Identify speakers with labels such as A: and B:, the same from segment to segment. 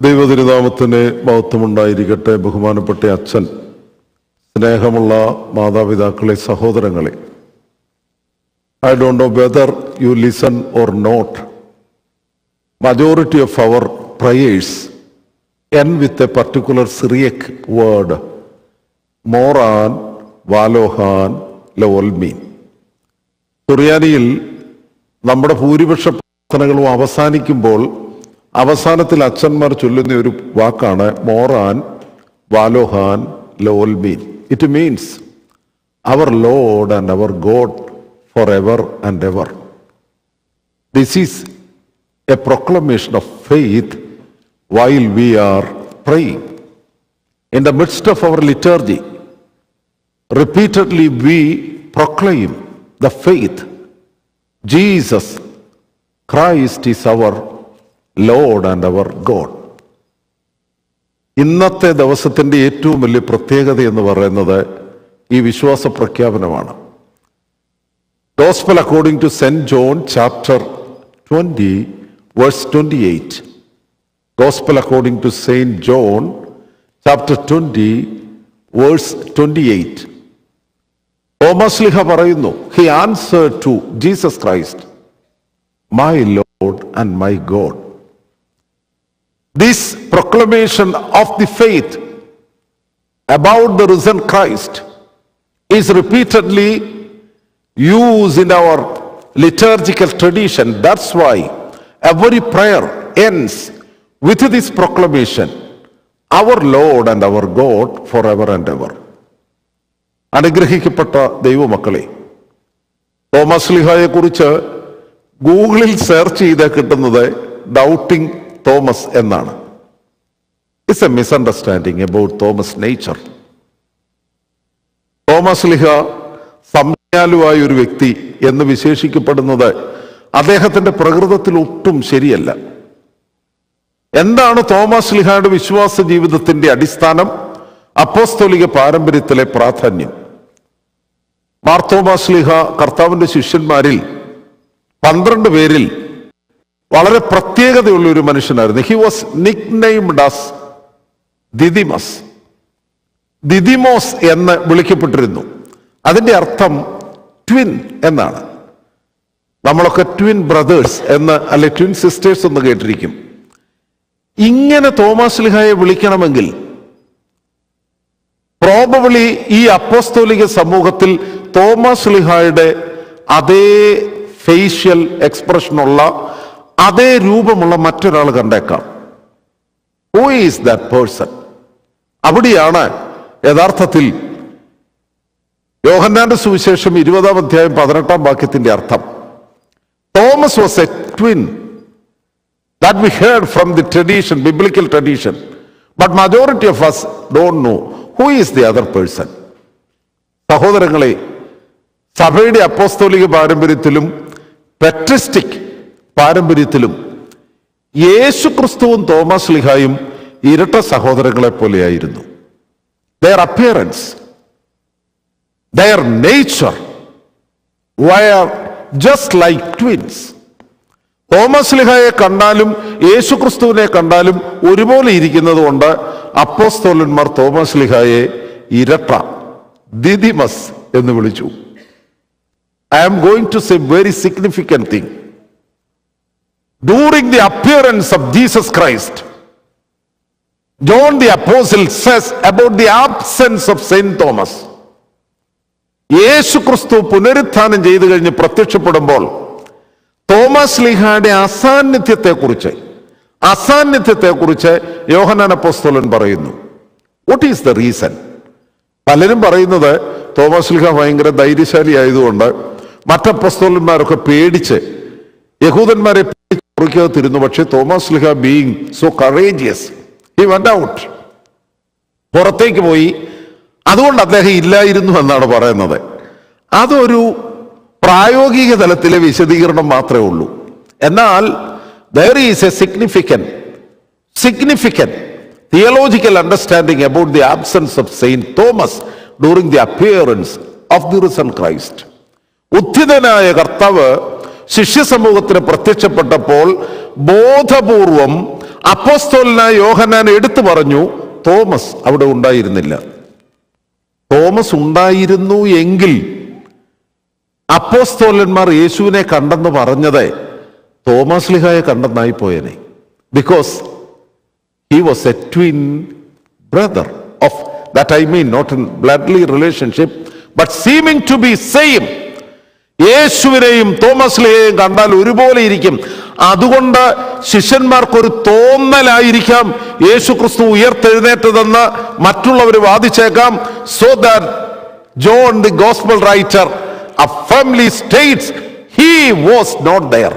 A: ദൈവതിരുനാമത്തിന് മഹത്വമുണ്ടായിരിക്കട്ടെ ബഹുമാനപ്പെട്ട അച്ഛൻ സ്നേഹമുള്ള മാതാപിതാക്കളെ സഹോദരങ്ങളെ. I don't know whether you listen or not majority of our prayers end with a particular Syriac word Moran വാലോഹാൻ ലോൽമീൻ സുറിയാനിയിൽ നമ്മുടെ ഭൂരിപക്ഷ പ്രാർത്ഥനകളും അവസാനിക്കുമ്പോൾ അവസാനത്തിൽ അച്ഛന്മാർ ചൊല്ലുന്ന ഒരു വാക്കാണ് മോറാൻ വാലോഹാൻ ലോൽമീൻ it means our lord and our god for ever and ever This is a proclamation of faith while we are praying. In the midst of our liturgy, repeatedly we proclaim the faith. Jesus Christ is our lord and our god ഇന്നത്തെ ദിവസത്തിന്റെ ഏറ്റവും വലിയ പ്രത്യേകത എന്ന് പറയുന്നത് ഈ വിശ്വാസ പ്രഖ്യാപനമാണ്. Gospel according to saint John chapter twenty verse twenty eight gospel according to saint John chapter twenty verse twenty eight Thomas ലിഹ പറയുന്നു he answer to Jesus Christ my lord and my god this proclamation of the faith about the risen Christ is repeatedly used in our liturgical tradition. That's why every prayer ends with this proclamation Our Lord and our God forever and ever. അനുഗ്രഹിക്കപ്പെട്ട ദൈവമക്കളെ Thomas ലിഹായെ കുറിച്ച് ഗൂഗിളിൽ search ചെയ്ത് കിട്ടുന്നത് doubting Thomas എന്നാണ്. It's a misunderstanding about Thomas nature Thomas ലിഹ സംജ്ഞാലുവായ ഒരു വ്യക്തി എന്ന് വിശേഷിക്കപ്പെടുന്നത് അദ്ദേഹത്തിന്റെ പ്രകൃതത്തിൽ ഒട്ടും ശരിയല്ല. എന്താണ് തോമസ് ലിഹയുടെ വിശ്വാസ ജീവിതത്തിന്റെ അടിസ്ഥാനം? അപ്പോസ്തോലിക പാരമ്പര്യത്തിലെ പ്രാധാന്യം. മാർത്തോമാസ് ലിഹ കർത്താവിന്റെ ശിഷ്യന്മാരിൽ പന്ത്രണ്ട് പേരിൽ വളരെ പ്രത്യേകതയുള്ള ഒരു മനുഷ്യനായിരുന്നു. He was nicknamed as Didymus Didymos എന്ന് വിളിക്കപ്പെട്ടിരുന്നു. അതിന്റെ അർത്ഥം ട്വിൻ എന്നാണ്. നമ്മളൊക്കെ ട്വിൻ ബ്രദേഴ്സ് എന്ന് അല്ലെ ട്വിൻ സിസ്റ്റേഴ്സ് എന്ന് കേട്ടിരിക്കും. ഇങ്ങനെ തോമസ് ലിഹായെ വിളിക്കണമെങ്കിൽ പ്രോബബിളി ഈ അപ്പോസ്തോലിക സമൂഹത്തിൽ തോമസ് ലിഹായുടെ അതേ ഫേഷ്യൽ എക്സ്പ്രഷനുള്ള അതേ രൂപമുള്ള മറ്റൊരാൾ കണ്ടേക്കാം. ഹൂ ഈസ് ദാറ്റ് പേഴ്സൺ അവിടെയാണ് യഥാർത്ഥത്തിൽ യോഹന്നാന്റെ സുവിശേഷം ഇരുപതാം അധ്യായം പതിനെട്ടാം വാക്യത്തിന്റെ അർത്ഥം. Thomas was a twin that we heard from the tradition biblical tradition but majority of us don't know who is the other person സഹോദരങ്ങളെ സഭയുടെ അപ്പോസ്തോലിക പാരമ്പര്യത്തിലും പെട്രിസ്റ്റിക് പാരമ്പര്യത്തിലും യേശു ക്രിസ്തുവും തോമസ് ലിഹായും ഇരട്ട സഹോദരങ്ങളെ പോലെയായിരുന്നു. Their appearance their nature were just like twins Thomas ലിഹായെ കണ്ടാലും യേശു ക്രിസ്തുവിനെ കണ്ടാലും ഒരുപോലെ ഇരിക്കുന്നത് കൊണ്ട് അപ്പോസ്തോലന്മാർ തോമസ് ലിഹായെ ഇരട്ട ദിദിമസ് എന്ന് വിളിച്ചു. I am going to say very significant thing during the appearance of Jesus Christ John the apostle says about the absence of saint Thomas യേശു ക്രിസ്തു പുനരുത്ഥാനം ചെയ്തു കഴിഞ്ഞ് പ്രത്യക്ഷപ്പെടുമ്പോൾ തോമസ് ലിഹായുടെ അസാന്നിധ്യത്തെക്കുറിച്ച് അസാന്നിധ്യത്തെക്കുറിച്ച് യോഹനാൻ അപ്പോസ്തോലൻ പറയുന്നു. വാട്ട് ഈസ് ദ റീസൺ പലരും പറയുന്നത് തോമസ് ലിഹ ഭയങ്കര ധൈര്യശാലി ആയതുകൊണ്ട് മറ്റപ്പോസ്തോലന്മാരൊക്കെ പേടിച്ച് യഹൂദന്മാരെ കുറിക്കകത്തിരുന്നു പക്ഷേ Thomas ലിഹ being so courageous he went out പുറത്തേക്ക് പോയി. അതുകൊണ്ട് അദ്ദേഹം ഇല്ലായിരുന്നു എന്നാണ് പറയുന്നത്. അതൊരു പ്രായോഗിക തലത്തിലെ വിശദീകരണം മാത്രമേ ഉള്ളൂ. എന്നാൽ there is a significant significant theological understanding about the absence of saint Thomas during the appearance of the risen Christ ഉത്ഥിതനായ കർത്താവ് ശിഷ്യ സമൂഹത്തിന് പ്രത്യക്ഷപ്പെട്ടപ്പോൾ ബോധപൂർവം അപ്പോസ്തോലിനായി യോഹന്നാൻ എടുത്തു പറഞ്ഞു തോമസ് അവിടെ ഉണ്ടായിരുന്നില്ല. തോമസ് ഉണ്ടായിരുന്നു എങ്കിൽ അപ്പോസ്തോലന്മാർ യേശുവിനെ കണ്ടെന്ന് പറഞ്ഞത് തോമസ് ലിഹായെ കണ്ടെന്നായി പോയനെ. Because he was a twin brother of that I mean not in bloodly relationship but seeming to be same യേശുവിനെയും Thomas കണ്ടാൽ ഒരുപോലെ ഇരിക്കും. അതുകൊണ്ട് ശിഷ്യന്മാർക്കൊരു തോന്നലായിരിക്കാം യേശു ക്രിസ്തു ഉയർത്തെഴുന്നേറ്റതെന്ന് മറ്റുള്ളവർ വാദിച്ചേക്കാം. So that John the gospel writer family states he was not there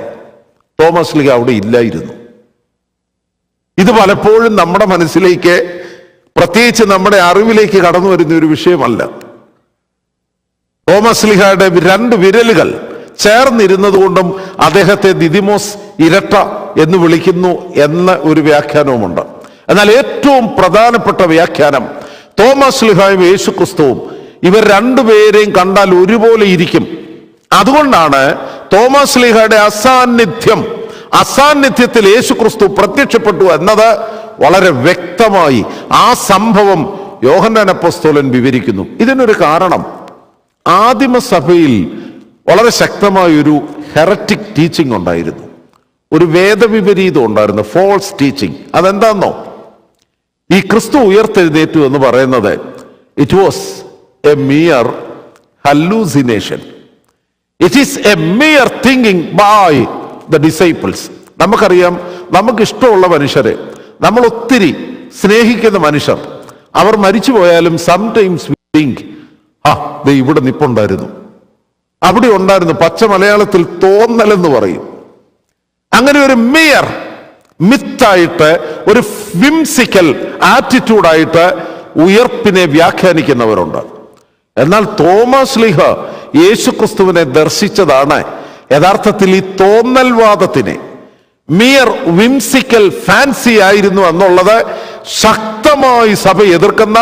A: Thomas league അവിടെ ഇല്ലായിരുന്നു. ഇത് പലപ്പോഴും നമ്മുടെ മനസ്സിലേക്ക് പ്രത്യേകിച്ച് നമ്മുടെ അറിവിലേക്ക് കടന്നു വരുന്ന ഒരു വിഷയമല്ല. തോമസ് ലിഹയുടെ രണ്ട് വിരലുകൾ ചേർന്നിരുന്നത് കൊണ്ടും അദ്ദേഹത്തെ ദിദിമോസ് ഇരട്ട എന്ന് വിളിക്കുന്നു എന്ന ഒരു വ്യാഖ്യാനവുമുണ്ട്. എന്നാൽ ഏറ്റവും പ്രധാനപ്പെട്ട വ്യാഖ്യാനം തോമസ് ലിഹായും യേശു ക്രിസ്തുവും ഇവർ രണ്ടുപേരെയും കണ്ടാൽ ഒരുപോലെ ഇരിക്കും. അതുകൊണ്ടാണ് തോമസ് ലിഹയുടെ അസാന്നിധ്യം അസാന്നിധ്യത്തിൽ യേശു ക്രിസ്തു പ്രത്യക്ഷപ്പെട്ടു എന്നത് വളരെ വ്യക്തമായി ആ സംഭവം യോഹന്നാൻ അപ്പസ്തോലൻ വിവരിക്കുന്നു. ഇതിനൊരു കാരണം ആദിമസഭയിൽ വളരെ ശക്തമായൊരു ഹെററ്റിക് ടീച്ചിങ് ഉണ്ടായിരുന്നു. ഒരു വേദവിപരീതം ഉണ്ടായിരുന്നു ഫോൾസ് ടീച്ചിങ് അതെന്താണെന്നോ ഈ ക്രിസ്തു ഉയർത്തെഴുന്നേറ്റു എന്ന് പറയുന്നത് it was a mere hallucination it is a mere thinking by the disciples നമുക്കറിയാം നമുക്ക് ഇഷ്ടമുള്ള മനുഷ്യരെ നമ്മൾ ഒത്തിരി സ്നേഹിക്കുന്ന മനുഷ്യർ അവർ മരിച്ചു പോയാലും സംടൈംസ് വി തിങ്ക് ആ ദേ ഇവിടെ നിപ്പുണ്ടായിരുന്നു. അവിടെ ഉണ്ടായിരുന്നു പച്ച മലയാളത്തിൽ തോന്നൽ എന്ന് പറയും. അങ്ങനെ ഒരു മിയർ മിത്തായിട്ട് ഒരു വിംസിക്കൽ ആറ്റിറ്റ്യൂഡായിട്ട് ഉയർപ്പിനെ വ്യാഖ്യാനിക്കുന്നവരുണ്ട്. എന്നാൽ തോമസ് ലിഹ യേശുക്രിസ്തുവിനെ ദർശിച്ചതാണ് യഥാർത്ഥത്തിൽ ഈ തോന്നൽവാദത്തിനെ. മിയർ വിംസിക്കൽ ഫാൻസി ആയിരുന്നു എന്നുള്ളത് ശക്തമായി സഭ എതിർക്കുന്ന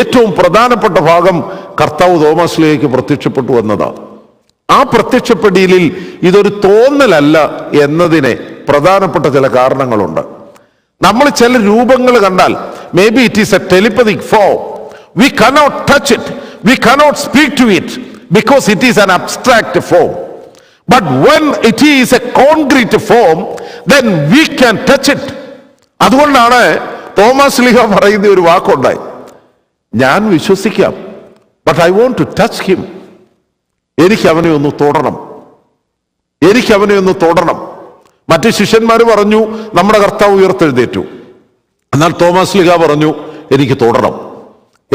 A: ഏറ്റവും പ്രധാനപ്പെട്ട ഭാഗം കർത്താവ് തോമസിലേക്ക് പ്രത്യക്ഷപ്പെട്ടു വന്നതാണ്. ആ പ്രത്യക്ഷപ്പെടിയിലിൽ ഇതൊരു തോന്നലല്ല എന്നതിനെ പ്രധാനപ്പെട്ട ചില കാരണങ്ങളുണ്ട്. നമ്മൾ ചില രൂപങ്ങൾ കണ്ടാൽ may be it is a telepathic form we cannot touch it we cannot speak to it because it is an abstract form but when it is a concrete form then we can touch it അതുകൊണ്ടാണ് Thomas ലിഹ പറയുന്ന ഒരു വാക്കുണ്ടായി. ഞാൻ വിശ്വസിക്കാം. But I want to touch him എനിക്ക് അവനെ ഒന്ന് തൊടണം. എനിക്ക് അവനെ ഒന്ന് തൊടണം. മറ്റു ശിഷ്യന്മാർ പറഞ്ഞു നമ്മുടെ കർത്താവ് ഉയർത്തെഴുന്നേറ്റു. എന്നാൽ തോമസ് ലിഗ പറഞ്ഞു എനിക്ക് തൊടണം.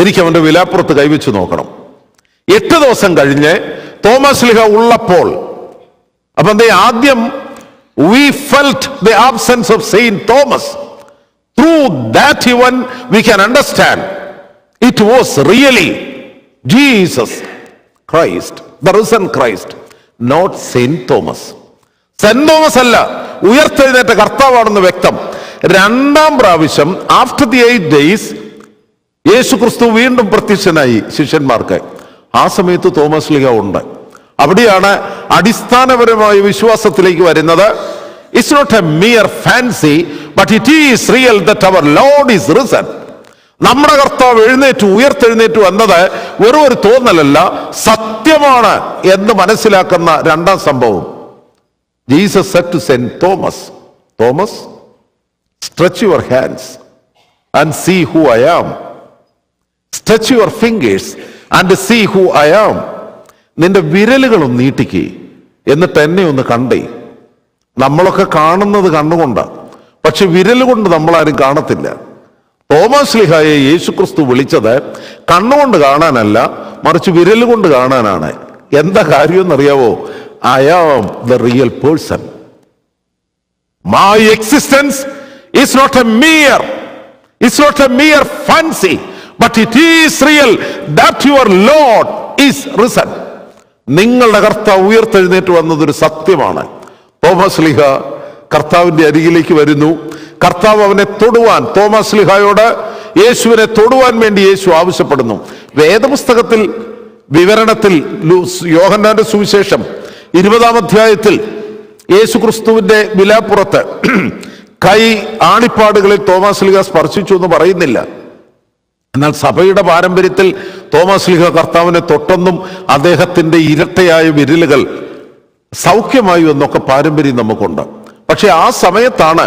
A: എനിക്ക് അവന്റെ വിലാപ്പുറത്ത് കൈവച്ച് നോക്കണം. എട്ട് ദിവസം കഴിഞ്ഞ് തോമസ് ലിഹ ഉള്ളപ്പോൾ അപ്പൊ എന്തേ ആദ്യം we felt the absence of saint Thomas through that even we can understand it was really Jesus Christ the risen Christ not saint Thomas saint Thomas അല്ല ഉയർത്തെഴുന്നേറ്റ കർത്താവാണെന്ന് വ്യക്തം. രണ്ടാം പ്രാവശ്യം ആഫ്റ്റർ ദി എയ്റ്റ് ഡേയ്സ് യേശു ക്രിസ്തു വീണ്ടും പ്രത്യക്ഷനായി ശിഷ്യന്മാർക്ക്. ആ സമയത്ത് തോമസ് ലിഗ ഉണ്ട്. അവിടെയാണ് അടിസ്ഥാനപരമായ വിശ്വാസത്തിലേക്ക് വരുന്നത്. It's not a mere fancy but it is real that our lord is risen നമ്മുടെ കർത്താവ് എഴുന്നേറ്റു ഉയർത്തെഴുന്നേറ്റു എന്നത് വെറും ഒരു തോന്നലല്ല സത്യമാണ് എന്ന് മനസ്സിലാക്കുന്ന രണ്ടാം സംഭവം. Jesus said to saint Thomas Thomas stretch your hands and see who I am stretch your fingers and see who I am നിന്റെ വിരലുകളും നീട്ടിക്ക്. എന്നിട്ട് എന്നെ ഒന്ന് കണ്ടേ. നമ്മളൊക്കെ കാണുന്നത് കണ്ണുകൊണ്ട്. പക്ഷെ വിരലുകൊണ്ട് നമ്മളാരും കാണത്തില്ല. തോമസ് ലിഹായെ യേശുക്രിസ്തു വിളിച്ചത് കണ്ണുകൊണ്ട് കാണാനല്ല മറിച്ച് വിരൽ കൊണ്ട് കാണാനാണ്. എന്താ കാര്യം എന്നറിയാവോ I am the real person my existence is not a mere is not a mere fancy but it is real that your lord is risen നിങ്ങളുടെ കർത്താവ് ഉയർത്തെഴുന്നേറ്റ് വന്നതൊരു സത്യമാണ്. തോമസ് ലിഹ കർത്താവിന്റെ അരികിലേക്ക് വരുന്നു. കർത്താവ് അവനെ തൊടുവാൻ തോമസ് ലിഹായോട് യേശുവിനെ തൊടുവാൻ വേണ്ടി യേശു ആവശ്യപ്പെടുന്നു. വേദപുസ്തകത്തിൽ വിവരണത്തിൽ യോഹന്നാന്റെ സുവിശേഷം ഇരുപതാം അധ്യായത്തിൽ യേശു ക്രിസ്തുവിന്റെ വിലാപ്പുറത്ത് കൈ ആണിപ്പാടുകളിൽ തോമസ് ലിഹ സ്പർശിച്ചു എന്ന് പറയുന്നില്ല. എന്നാൽ സഭയുടെ പാരമ്പര്യത്തിൽ തോമസ് ലിഹ കർത്താവിനെ തൊട്ടെന്നും അദ്ദേഹത്തിന്റെ ഇരട്ടയായ വിരലുകൾ സൗഖ്യമായി എന്നൊക്കെ പാരമ്പര്യം നമുക്കുണ്ട്. പക്ഷെ ആ സമയത്താണ്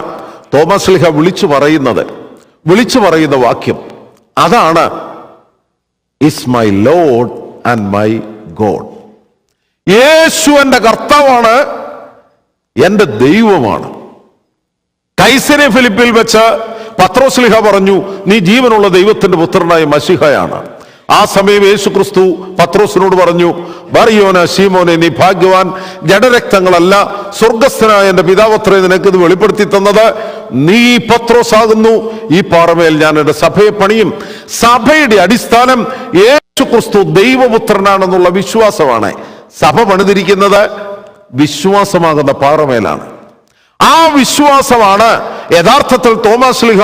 A: തോമസ് ലിഹ വിളിച്ചു പറയുന്നത് വിളിച്ചു പറയുന്ന വാക്യം അതാണ് is my lord and my god യേശു എന്റെ കർത്താവാണ് എന്റെ ദൈവമാണ്. കൈസരെ ഫിലിപ്പിൽ വെച്ച് പത്രോസ്ലിഹ പറഞ്ഞു നീ ജീവനുള്ള ദൈവത്തിന്റെ പുത്രനായ മഷിഹയാണ് ആ സമയം യേശു ക്രിസ്തു പത്രോസിനോട് പറഞ്ഞു ബറിയോന ശീമോനെ നീ ഭാഗ്യവാൻ ജഡരക്തങ്ങളല്ല സ്വർഗസ്ഥനായ എന്റെ പിതാവത്രേ നിനക്ക് ഇത് വെളിപ്പെടുത്തി തന്നത്. നീ പത്രോസ് ആകുന്നു ഈ പാറമേൽ ഞാൻ എന്റെ സഭയെ പണിയും. സഭയുടെ അടിസ്ഥാനം യേശു ക്രിസ്തു ദൈവപുത്രനാണെന്നുള്ള വിശ്വാസമാണ്. സഭ പണിതിരിക്കുന്നത് വിശ്വാസമാകുന്ന പാറമേലാണ്. ആ വിശ്വാസമാണ് യഥാർത്ഥത്തിൽ തോമസ് ലിഹ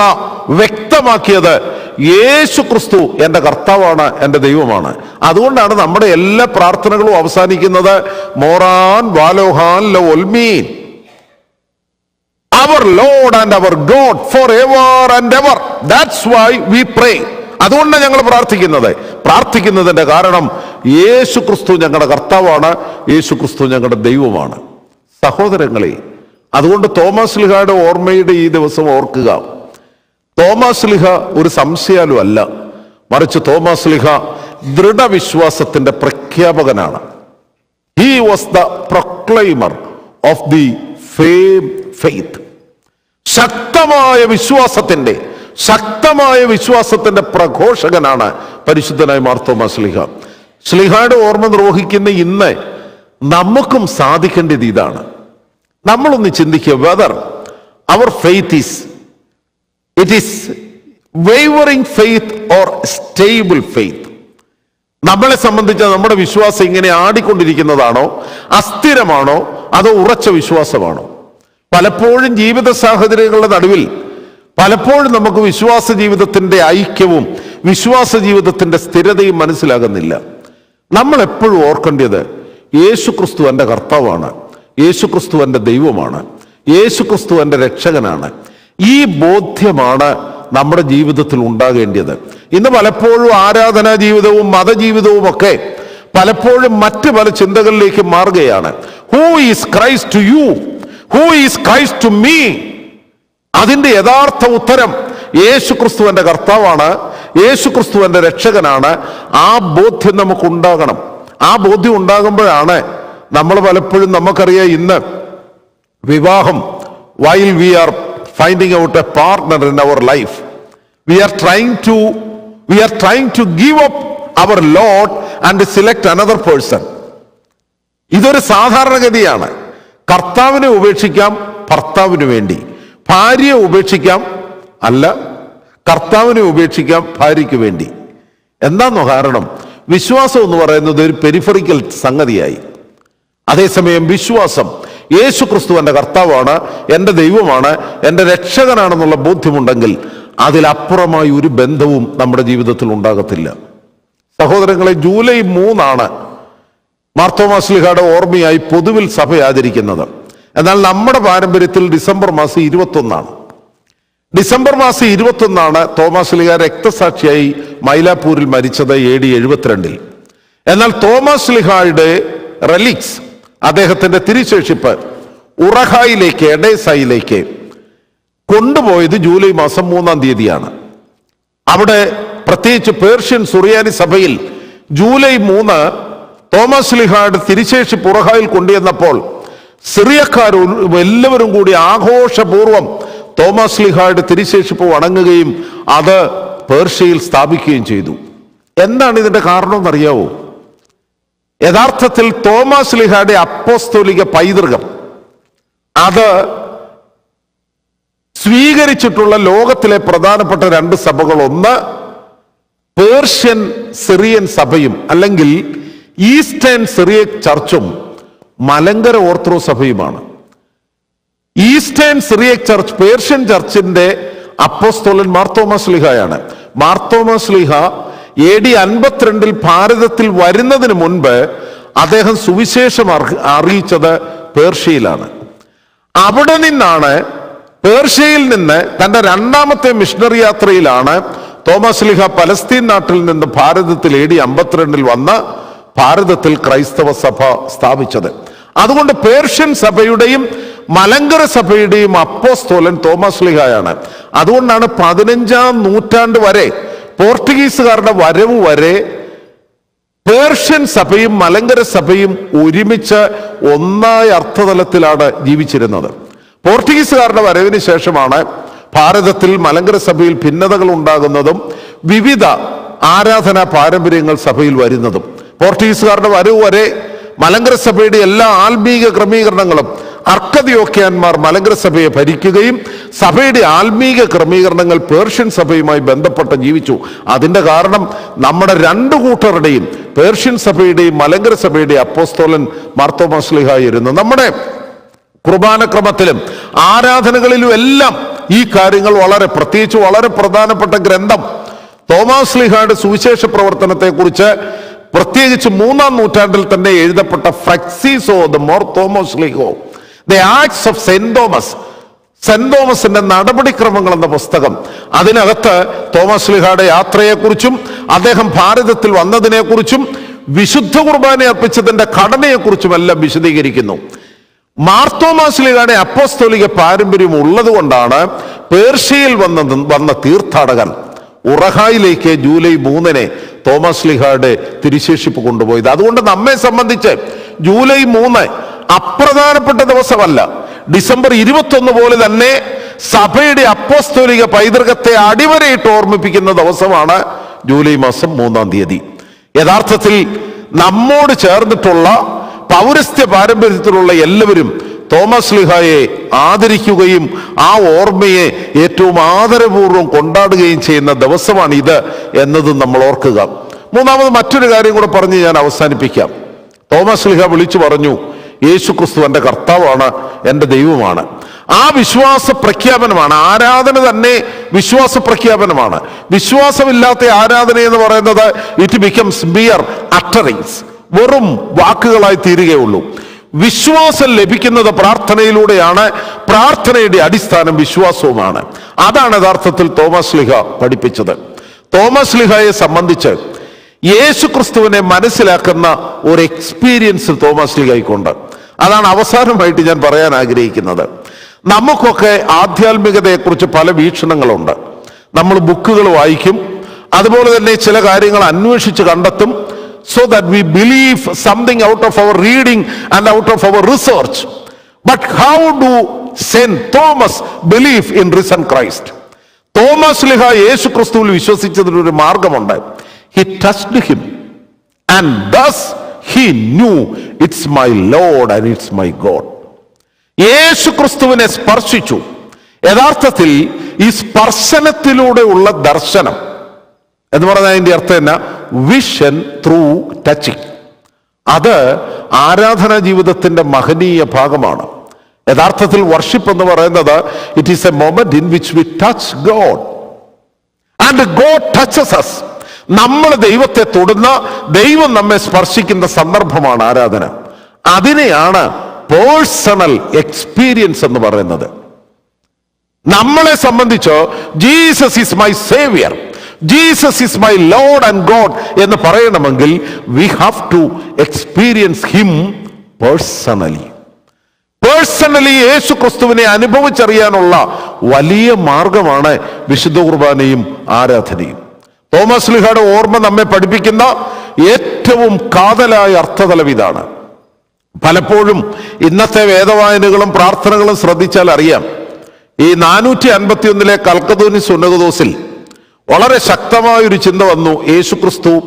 A: വ്യക്തമാക്കിയത് യേശു ക്രിസ്തു എന്റെ കർത്താവാണ് എന്റെ ദൈവമാണ്. അതുകൊണ്ടാണ് നമ്മുടെ എല്ലാ പ്രാർത്ഥനകളും അവസാനിക്കുന്നത്. മോറാൻ വാലോഹാൻ ലോ ഒൽമീൻ our lord and our god for ever and ever that's why we pray അതുകൊണ്ടാണ് ഞങ്ങൾ പ്രാർത്ഥിക്കുന്നത്. പ്രാർത്ഥിക്കുന്നതിന്റെ കാരണം യേശു ക്രിസ്തു ഞങ്ങളുടെ കർത്താവാണ് യേശു ക്രിസ്തു ഞങ്ങളുടെ ദൈവമാണ്. സഹോദരങ്ങളെ അതുകൊണ്ട് തോമസ് ലിഹയുടെ ഓർമ്മയുടെ ഈ ദിവസം ഓർക്കുക. തോമസ് ലിഹ ഒരു സംശയാലും അല്ല. മറിച്ച് തോമസ് ലിഹ ദൃഢവിശ്വാസത്തിന്റെ പ്രഖ്യാപകനാണ്. He was the proclaimer of the firm faith ശക്തമായ വിശ്വാസത്തിന്റെ ശക്തമായ വിശ്വാസത്തിന്റെ പ്രഘോഷകനാണ് പരിശുദ്ധനായ മാർത്തോമ സ്ലിഹ. സ്ലിഹയുടെ ഓർമ്മ നിർവഹിക്കുന്ന ഇന്ന് നമുക്കും സാധിക്കേണ്ടത് ഇതാണ്. നമ്മളൊന്ന് ചിന്തിക്കുക whether our faith is it is wavering faith or stable faith നമ്മളെ സംബന്ധിച്ച് നമ്മുടെ വിശ്വാസം ഇങ്ങനെ ആടിക്കൊണ്ടിരിക്കുന്നതാണോ അസ്ഥിരമാണോ അതോ ഉറച്ച വിശ്വാസമാണോ? പലപ്പോഴും ജീവിത സാഹചര്യങ്ങളുടെ നടുവിൽ പലപ്പോഴും നമുക്ക് വിശ്വാസ ജീവിതത്തിന്റെ ഐക്യവും വിശ്വാസ ജീവിതത്തിന്റെ സ്ഥിരതയും മനസ്സിലാകുന്നില്ല. നമ്മൾ എപ്പോഴും ഓർക്കേണ്ടത് യേശു ക്രിസ്തു എന്റെ കർത്താവാണ് യേശു ക്രിസ്തു എന്റെ ദൈവമാണ് യേശു ക്രിസ്തു എന്റെ രക്ഷകനാണ്. ഈ ബോധ്യമാണ് നമ്മുടെ ജീവിതത്തിൽ ഉണ്ടാകേണ്ടത്. ഇന്ന് പലപ്പോഴും ആരാധനാ ജീവിതവും മതജീവിതവും ഒക്കെ പലപ്പോഴും മറ്റ് പല ചിന്തകളിലേക്ക് മാറുകയാണ്. Who is Christ to you who is Christ to me അതിന്റെ യഥാർത്ഥ ഉത്തരം യേശു ക്രിസ്തു എന്റെ കർത്താവാണ് യേശു ക്രിസ്തു എന്റെ രക്ഷകനാണ്. ആ ബോധ്യം നമുക്ക് ഉണ്ടാകണം ആ ബോധ്യം ഉണ്ടാകുമ്പോഴാണ് നമ്മൾ പലപ്പോഴും നമുക്കറിയാം ഇന്ന് വിവാഹം. While we are finding out a partner in our life we are trying to we are trying to give up our lord and select another person ഇതൊരു സാധാരണഗതിയാണ്. കർത്താവിനെ ഉപേക്ഷിക്കാം ഭർത്താവിന് വേണ്ടി. ഭാര്യയെ ഉപേക്ഷിക്കാം അല്ല കർത്താവിനെ ഉപേക്ഷിക്കാം ഭാര്യയ്ക്ക് വേണ്ടി. എന്താന്നോ കാരണം വിശ്വാസം എന്ന് പറയുന്നത് ഒരു പെരിഫറിക്കൽ സംഗതിയായി. അതേസമയം വിശ്വാസം യേശു ക്രിസ്തു എന്റെ കർത്താവാണ് എന്റെ ദൈവമാണ് എന്റെ രക്ഷകനാണെന്നുള്ള ബോധ്യമുണ്ടെങ്കിൽ അതിലപ്പുറമായി ഒരു ബന്ധവും നമ്മുടെ ജീവിതത്തിൽ ഉണ്ടാകത്തില്ല. സഹോദരങ്ങളെ ജൂലൈ മൂന്നാണ് മാർത്തോമാസ്ലിഹയുടെ ഓർമ്മയായി പൊതുവിൽ സഭ ആചരിക്കുന്നത് എന്നാൽ നമ്മുടെ പാരമ്പര്യത്തിൽ ഡിസംബർ മാസം ഇരുപത്തൊന്നാണ്. ഡിസംബർ മാസം ഇരുപത്തൊന്നാണ് തോമസ് ലിഹ രക്തസാക്ഷിയായി മൈലാപ്പൂരിൽ മരിച്ചത് എ ഡി എഴുപത്തിരണ്ടിൽ. എന്നാൽ തോമസ് ലിഹായുടെ റെലിക്സ് അദ്ദേഹത്തിന്റെ തിരിശേഷിപ്പ് ഉറഹായിലേക്ക് എഡേസായിലേക്ക് കൊണ്ടുപോയത് ജൂലൈ മാസം മൂന്നാം തീയതിയാണ്. അവിടെ പ്രത്യേകിച്ച് പേർഷ്യൻ സുറിയാനി സഭയിൽ ജൂലൈ മൂന്ന് തോമസ് ലിഹാഡ് തിരിശേഷി പുറഹായിൽ കൊണ്ടുവന്നപ്പോൾ സിറിയക്കാർ എല്ലാവരും കൂടി ആഘോഷപൂർവം തോമസ് ലിഹായുടെ തിരിശേഷിപ്പ് വണങ്ങുകയും അത് പേർഷ്യയിൽ സ്ഥാപിക്കുകയും ചെയ്തു. എന്താണ് ഇതിന്റെ കാരണമെന്നറിയാവോ യഥാർത്ഥത്തിൽ തോമസ് ലിഹായുടെ അപ്പോസ്തോലിക പൈതൃകം അത് സ്വീകരിച്ചിട്ടുള്ള ലോകത്തിലെ പ്രധാനപ്പെട്ട രണ്ട് സഭകൾ ഒന്ന് പേർഷ്യൻ സിറിയൻ സഭയും അല്ലെങ്കിൽ ഈസ്റ്റേൺ സിറിയക് ചർച്ചും മലങ്കര ഓർത്തഡോക്സ് സഭയുമാണ്. ഈസ്റ്റേൺ സിറിയക് ചർച്ച് പേർഷ്യൻ ചർച്ചിന്റെ അപ്പോസ്തോലൻ മാർത്തോമസ് ലിഹയാണ്. മാർത്തോമസ് ലിഹ എ ഡി അൻപത്തിരണ്ടിൽ ഭാരതത്തിൽ വരുന്നതിന് മുൻപ് അദ്ദേഹം സുവിശേഷം അറിയിച്ചത് പേർഷ്യയിലാണ്. അവിടെ നിന്നാണ് പേർഷ്യയിൽ നിന്ന് തന്റെ രണ്ടാമത്തെ മിഷണറി യാത്രയിലാണ് തോമസ് ലിഹ പലസ്തീൻ നാട്ടിൽ നിന്ന് ഭാരതത്തിൽ എ ഡി അമ്പത്തിരണ്ടിൽ വന്ന് ഭാരതത്തിൽ ക്രൈസ്തവ സഭ സ്ഥാപിച്ചത്. അതുകൊണ്ട് പേർഷ്യൻ സഭയുടെയും മലങ്കര സഭയുടെയും അപ്പോസ്തോലൻ തോമസ് ലിഹായാണ്. അതുകൊണ്ടാണ് പതിനഞ്ചാം നൂറ്റാണ്ട് വരെ പോർട്ടുഗീസുകാരുടെ വരവ് വരെ പേർഷ്യൻ സഭയും മലങ്കര സഭയും ഒരുമിച്ച് ഒന്നായ അർത്ഥതലത്തിലാണ് ജീവിച്ചിരുന്നത്. പോർട്ടുഗീസുകാരുടെ വരവിന് ശേഷമാണ് ഭാരതത്തിൽ മലങ്കര സഭയിൽ ഭിന്നതകൾ ഉണ്ടാകുന്നതും വിവിധ ആരാധനാ പാരമ്പര്യങ്ങൾ സഭയിൽ വരുന്നതും. പോർട്ടുഗീസുകാരുടെ വരവ് വരെ മലങ്കര സഭയുടെ എല്ലാ ആത്മീക ക്രമീകരണങ്ങളും അർക്കദിയോക്യാന്മാർ മലങ്കര സഭയെ ഭരിക്കുകയും സഭയുടെ ആത്മീക ക്രമീകരണങ്ങൾ പേർഷ്യൻ സഭയുമായി ബന്ധപ്പെട്ട് ജീവിച്ചു. അതിന്റെ കാരണം നമ്മുടെ രണ്ടു കൂട്ടരുടെയും പേർഷ്യൻ സഭയുടെയും മലങ്കര സഭയുടെയും അപ്പോസ്തോലൻ മാർത്തോമാസ്ലിഹായിരുന്നു നമ്മുടെ കുർബാനക്രമത്തിലും ആരാധനകളിലും എല്ലാം ഈ കാര്യങ്ങൾ വളരെ പ്രത്യേകിച്ച് വളരെ പ്രധാനപ്പെട്ട ഗ്രന്ഥം തോമാസ് ലിഹായുടെ സുവിശേഷ പ്രവർത്തനത്തെ കുറിച്ച് പ്രത്യേകിച്ച് മൂന്നാം നൂറ്റാണ്ടിൽ തന്നെ എഴുതപ്പെട്ട ഫ്രക്സീസോ the more Thomas ലീഗോ the acts of saint Thomas saint തോമസിന്റെ നടപടിക്രമങ്ങൾ എന്ന പുസ്തകം. അതിനകത്ത് തോമസ് ലിഹായുടെ യാത്രയെക്കുറിച്ചും അദ്ദേഹം ഭാരതത്തിൽ വന്നതിനെക്കുറിച്ചും വിശുദ്ധ കുർബാന അർപ്പിച്ചതിന്റെ ഘടനയെക്കുറിച്ചും എല്ലാം വിശദീകരിക്കുന്നു. മാർത്തോമാസ്ലിയുടെ അപ്പോസ്തോലിക പാരമ്പര്യം ഉള്ളതുകൊണ്ടാണ് പേർഷ്യയിൽ വന്ന വന്ന തീർത്ഥാടകൻ. ഉറഹായിലേക്ക് ജൂലൈ മൂന്നിന് തോമസ് ലിഹാഡ് തിരിശേഷിപ്പ് കൊണ്ടുപോയത്. അതുകൊണ്ട് നമ്മെ സംബന്ധിച്ച് ജൂലൈ മൂന്ന് അപ്രധാനപ്പെട്ട ദിവസമല്ല. ഡിസംബർ ഇരുപത്തൊന്ന് പോലെ തന്നെ സഭയുടെ അപ്പോസ്തോലിക പൈതൃകത്തെ അടിവരയിട്ട് ഓർമ്മിപ്പിക്കുന്ന ദിവസമാണ് ജൂലൈ മാസം മൂന്നാം തീയതി. യഥാർത്ഥത്തിൽ നമ്മോട് ചേർന്നിട്ടുള്ള പൗരസ്ത്യ പാരമ്പര്യത്തിലുള്ള എല്ലാവരും തോമസ് ലിഹായെ ആദരിക്കുകയും ആ ഓർമ്മയെ ഏറ്റവും ആദരപൂർവം കൊണ്ടാടുകയും ചെയ്യുന്ന ദിവസമാണ് ഇത് എന്നത് നമ്മൾ ഓർക്കുക. മൂന്നാമത് മറ്റൊരു കാര്യം കൂടെ പറഞ്ഞ് ഞാൻ അവസാനിപ്പിക്കാം. തോമസ് ലിഹ വിളിച്ചു പറഞ്ഞു യേശു ക്രിസ്തു എന്റെ കർത്താവാണ് എന്റെ ദൈവമാണ്. ആ വിശ്വാസ പ്രഖ്യാപനമാണ് ആരാധന തന്നെ വിശ്വാസ പ്രഖ്യാപനമാണ്. വിശ്വാസമില്ലാത്ത ആരാധന എന്ന് പറയുന്നത് ഇറ്റ് ബിക്കംസ് ബിയർ അട്ടറിങ്സ് വെറും വാക്കുകളായി തീരുകയുള്ളൂ. വിശ്വാസം ലഭിക്കുന്നത് പ്രാർത്ഥനയിലൂടെയാണ്. പ്രാർത്ഥനയുടെ അടിസ്ഥാനം വിശ്വാസവുമാണ്. അതാണ് യഥാർത്ഥത്തിൽ തോമസ് ലിഹ പഠിപ്പിച്ചത്. തോമസ് ലിഹയെ സംബന്ധിച്ച് യേശു ക്രിസ്തുവിനെ മനസ്സിലാക്കുന്ന ഒരു എക്സ്പീരിയൻസ് തോമസ് ലിഹയ്ക്കുണ്ട്. അതാണ് അവസാനമായിട്ട് ഞാൻ പറയാൻ ആഗ്രഹിക്കുന്നത്. നമുക്കൊക്കെ ആധ്യാത്മികതയെക്കുറിച്ച് പല വീക്ഷണങ്ങളുണ്ട്. നമ്മൾ ബുക്കുകൾ വായിക്കും. അതുപോലെ തന്നെ ചില കാര്യങ്ങൾ അന്വേഷിച്ച് കണ്ടെത്തും. So that we believe something out of our reading and out of our research. But how do Saint Thomas believe in risen Christ? Thomas ലിഹ യേശു ക്രിസ്തുവിൽ വിശ്വസിച്ചതിന് ഒരു മാർഗമുണ്ട് he trust him and thus he knew it's my lord and it's my god യേശു ക്രിസ്തുവിനെ സ്പർശിച്ചു യഥാർത്ഥത്തിൽ ഈ സ്പർശനത്തിലൂടെയുള്ള ദർശനം എന്ന് പറഞ്ഞാൽ അതിന്റെ അർത്ഥം എന്നാ വിഷൻ ത്രൂ ടച്ചിങ് അത് ആരാധനാ ജീവിതത്തിന്റെ മഹനീയ ഭാഗമാണ്. യഥാർത്ഥത്തിൽ വർഷിപ്പ് എന്ന് പറയുന്നത് it is a moment in which we touch god and god touches us നമ്മൾ ദൈവത്തെ തൊടുന്ന ദൈവം നമ്മെ സ്പർശിക്കുന്ന സന്ദർഭമാണ് ആരാധന. അതിനെയാണ് പേഴ്സണൽ എക്സ്പീരിയൻസ് എന്ന് പറയുന്നത്. നമ്മളെ സംബന്ധിച്ച് Jesus is my saviour Jesus is my lord and god എന്ന് പറയണമെങ്കിൽ we have to experience him personally personally യേശു ക്രിസ്തുവിനെ അനുഭവിച്ചറിയാനുള്ള വലിയ മാർഗമാണ് വിശുദ്ധ കുർബാനയും ആരാധനയും. തോമസ് ലിഹയുടെ ഓർമ്മ നമ്മെ പഠിപ്പിക്കുന്ന ഏറ്റവും കാതലായ അർത്ഥതലം ഇതാണ്. പലപ്പോഴും ഇന്നത്തെ വേദവായനകളും പ്രാർത്ഥനകളും ശ്രദ്ധിച്ചാൽ അറിയാം. ഈ നാനൂറ്റി അൻപത്തി ഒന്നിലെ കൽക്കതൂനി സുന്നകദോസിൽ വളരെ ശക്തമായ ഒരു ചിന്ത വന്നു. യേശു ക്രിസ്തു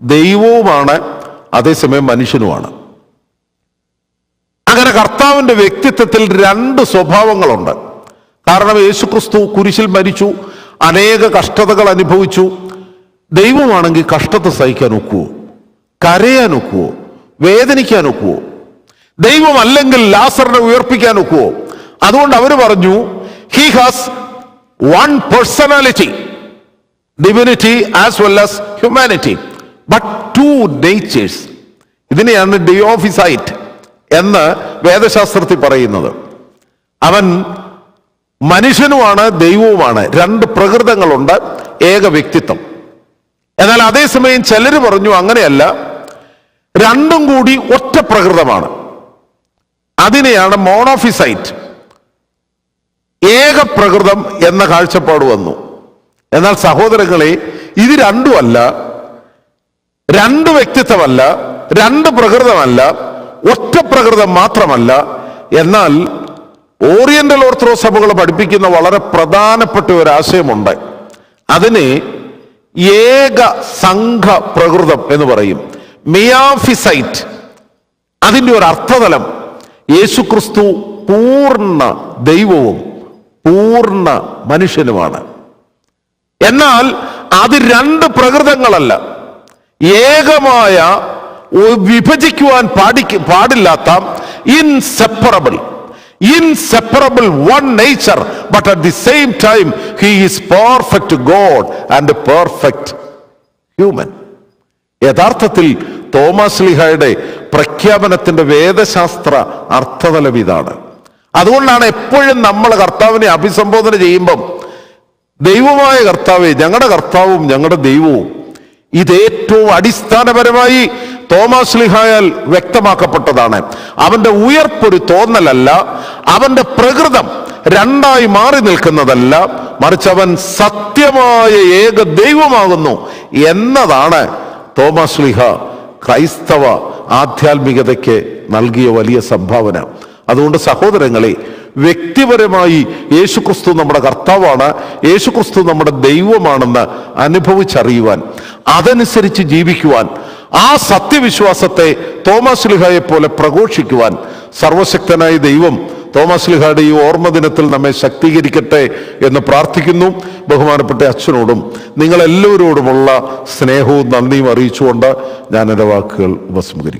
A: ദൈവവുമാണ് അതേസമയം മനുഷ്യനുമാണ്. അങ്ങനെ കർത്താവിന്റെ വ്യക്തിത്വത്തിൽ രണ്ട് സ്വഭാവങ്ങളുണ്ട്. കാരണം യേശു ക്രിസ്തു കുരിശിൽ മരിച്ചു അനേക കഷ്ടതകൾ അനുഭവിച്ചു. ദൈവമാണെങ്കിൽ കഷ്ടത്തെ സഹിക്കാൻ ഒക്കുവോ? കരയാൻ ഒക്കുവോ? വേദനിക്കാൻ ഒക്കുവോ? ദൈവമല്ലെങ്കിൽ ലാസറിനെ ഉയർപ്പിക്കാൻ ഒക്കുവോ? അതുകൊണ്ട് അവർ പറഞ്ഞു he has one personality divinity as well as humanity but two natures ഇതിനെയാണ് ഡിയോഫിസൈറ്റ് എന്ന് വേദശാസ്ത്രത്തിൽ പറയുന്നത്. അവൻ മനുഷ്യനുമാണ് ദൈവവുമാണ്. രണ്ട് പ്രകൃതങ്ങളുണ്ട് ഏക വ്യക്തിത്വം. എന്നാൽ അതേസമയം ചിലർ പറഞ്ഞു അങ്ങനെയല്ല രണ്ടും കൂടി ഒറ്റ പ്രകൃതമാണ്. അതിനെയാണ് മോണോഫിസൈറ്റ് ഏക പ്രകൃതം എന്ന കാഴ്ചപ്പാട് വന്നു. എന്നാൽ സഹോദരങ്ങളെ ഇത് രണ്ടുമല്ല. രണ്ട് വ്യക്തിത്വമല്ല രണ്ട് പ്രകൃതമല്ല ഒറ്റ പ്രകൃതം മാത്രമല്ല. എന്നാൽ ഓറിയന്റൽ ഓർത്തഡോക്സ് സഭകൾ പഠിപ്പിക്കുന്ന വളരെ പ്രധാനപ്പെട്ട ഒരു ആശയമുണ്ട്. അതിനെ ഏക സംഘ പ്രകൃതം എന്ന് പറയും. മിയാഫിസൈറ്റ് അതിന്റെ ഒരു അർത്ഥതലം യേശുക്രിസ്തു പൂർണ ദൈവവും പൂർണ മനുഷ്യനുമാണ്. എന്നാൽ അത് രണ്ട് പ്രകൃതങ്ങളല്ല. ഏകമായ വിഭജിക്കുവാൻ പാടി പാടില്ലാത്ത inseparable inseparable one nature but at the same time he is perfect God and perfect human യഥാർത്ഥത്തിൽ തോമസ് ലിഹയുടെ പ്രഖ്യാപനത്തിന്റെ വേദശാസ്ത്ര അർത്ഥതലം ഇതാണ്. അതുകൊണ്ടാണ് എപ്പോഴും നമ്മൾ കർത്താവിനെ അഭിസംബോധന ചെയ്യുമ്പം ദൈവമായ കർത്താവെ ഞങ്ങളുടെ കർത്താവും ഞങ്ങളുടെ ദൈവവും ഇത് ഏറ്റവും അടിസ്ഥാനപരമായി തോമസ് ലിഹായാൽ വ്യക്തമാക്കപ്പെട്ടതാണ്. അവന്റെ ഉയർപ്പൊരു തോന്നലല്ല അവന്റെ പ്രകൃതം രണ്ടായി മാറി നിൽക്കുന്നതല്ല മറിച്ച് അവൻ സത്യമായ ഏക ദൈവമാകുന്നു എന്നതാണ് തോമസ് ലിഹ ക്രൈസ്തവ ആധ്യാത്മികതയ്ക്ക് നൽകിയ വലിയ സംഭാവന. അതുകൊണ്ട് സഹോദരങ്ങളെ വ്യക്തിപരമായി യേശുക്രിസ്തു നമ്മുടെ കർത്താവാണ് യേശുക്രിസ്തു നമ്മുടെ ദൈവമാണെന്ന് അനുഭവിച്ചറിയുവാൻ അതനുസരിച്ച് ജീവിക്കുവാൻ ആ സത്യവിശ്വാസത്തെ തോമസ് ലിഹായെ പോലെ പ്രഘോഷിക്കുവാൻ സർവശക്തനായ ദൈവം തോമസ് ലിഹായുടെ ഈ ഓർമ്മ ദിനത്തിൽ നമ്മെ ശക്തീകരിക്കട്ടെ എന്ന് പ്രാർത്ഥിക്കുന്നു. ബഹുമാനപ്പെട്ട അച്ഛനോടും നിങ്ങളെല്ലാവരോടുമുള്ള സ്നേഹവും നന്ദിയും അറിയിച്ചുകൊണ്ട് ഞാൻ എന്റെ വാക്കുകൾ ഉപസംഹരിക്കുന്നു.